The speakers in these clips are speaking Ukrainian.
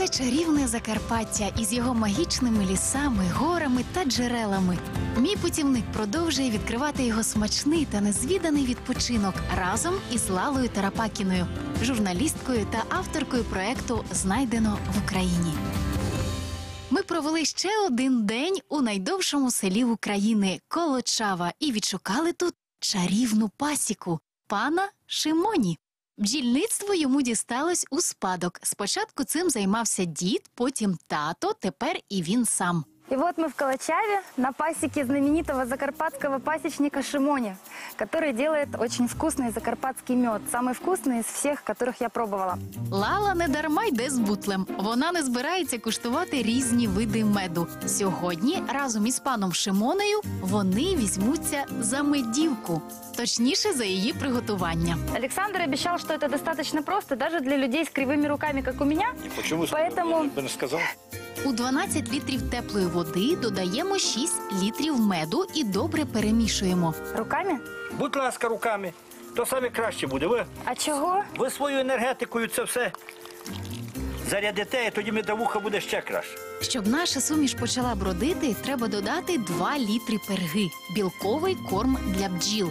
Це чарівне Закарпаття із його магічними лісами, горами та джерелами. Мій путівник продовжує відкривати його смачний та незвіданий відпочинок разом із Лалою Тарапакіною, журналісткою та авторкою проекту Знайдено в Україні. Ми провели ще один день у найдовшому селі України Колочава і відшукали тут чарівну пасіку пана Шимоні. Бджільництво йому дісталось у спадок. Спочатку цим займався дід, потім тато, тепер і він сам. И вот мы в Калачаве на пасеке знаменитого закарпатского пасечника Шимони, который делает очень вкусный закарпатский мед, самый вкусный из всех, которых я пробовала. Лала не дарма йде з бутлем. Вона не збирається куштувати різні види меду. Сьогодні разом із паном Шимонею вони візьмуться за медівку, точніше за її приготування. Александр обещал, что это достаточно просто даже для людей с кривыми руками, как у меня. Почему Поэтому- я бы не сказал? У 12 літрів теплої води додаємо 6 літрів меду і добре перемішуємо. Руками? Будь ласка, руками. То саме краще буде. Ви, А чого? ви свою енергетикою це все зарядите, і тоді медовуха буде ще краще. Щоб наша суміш почала бродити, треба додати 2 літри перги, білковий корм для бджіл.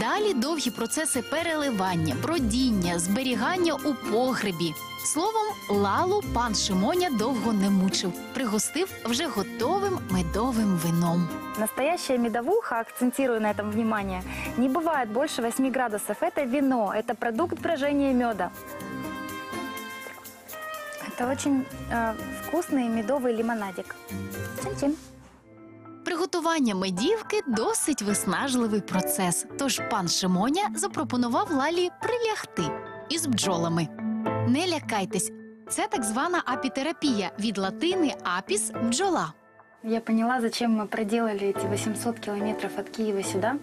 Далі довгі процеси переливання, бродіння, зберігання у погребі. Словом, лалу пан Шимоня довго не мучив, пригостив вже готовим медовим вином. Настоящая медовуха, акцентирую на этом внимание, не бывает больше 8 градусов. Это вино, это продукт брожения меда. Это очень э, вкусный медовый лимонадик. Чин-чин. Приготування медівки досить виснажливий процес. Тож пан Шимоня запропонував Лалі прилягти із бджолами. Не лякайтесь, це так звана апітерапія від латини апіс бджола. Я поняла, зачем мы проделали эти 800 километров от Киева сюда.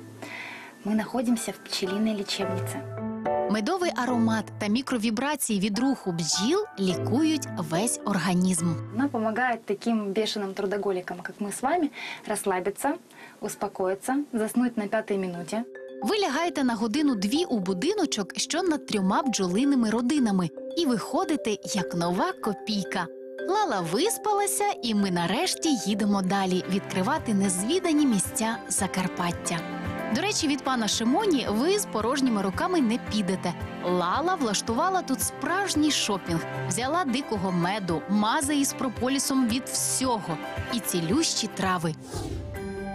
Мы находимся в пчелиной лечебнице. Медовий аромат та мікровібрації від руху бджіл лікують весь організм. Она помогает таким бешеным трудоголикам, как мы с вами, расслабиться, успокоиться, заснуть на пятой минуте. Ви лягаєте на годину-дві у будиночок, що над трьома бджолиними родинами, і виходите як нова копійка. Лала виспалася, і ми нарешті їдемо далі відкривати незвідані місця Закарпаття. До речі, від пана Шимоні ви з порожніми руками не підете. Лала влаштувала тут справжній шопінг, взяла дикого меду, мази із прополісом від всього і цілющі трави.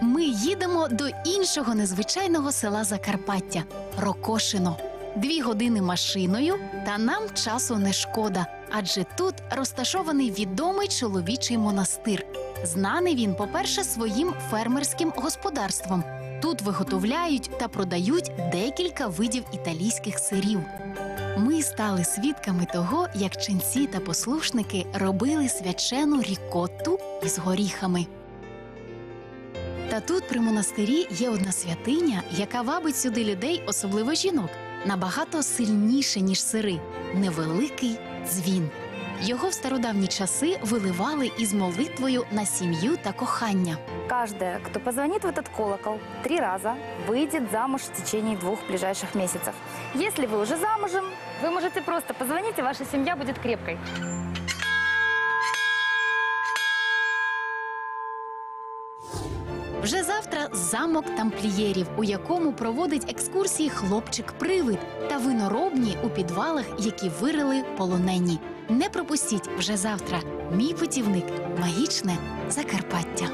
Ми їдемо до іншого незвичайного села Закарпаття Рокошино. Дві години машиною, та нам часу не шкода, адже тут розташований відомий чоловічий монастир. Знаний він, по-перше, своїм фермерським господарством. Тут виготовляють та продають декілька видів італійських сирів. Ми стали свідками того, як ченці та послушники робили свячену рікотту із горіхами. Та тут при монастирі є одна святиня, яка вабить сюди людей, особливо жінок, набагато сильніше, ніж сири невеликий дзвін. Його в стародавні часи виливали із молитвою на сім'ю та кохання. Каждая, кто позвонит в этот колокол три раза, выйдет замуж в течение двух ближайших месяцев. Если вы уже замужем, вы можете просто позвонить, и ваша семья будет крепкой. Вже завтра замок тамплієрів, у якому проводить екскурсії хлопчик-привид та виноробні у підвалах, які вирили полонені. Не пропустіть вже завтра. Мій путівник магічне Закарпаття.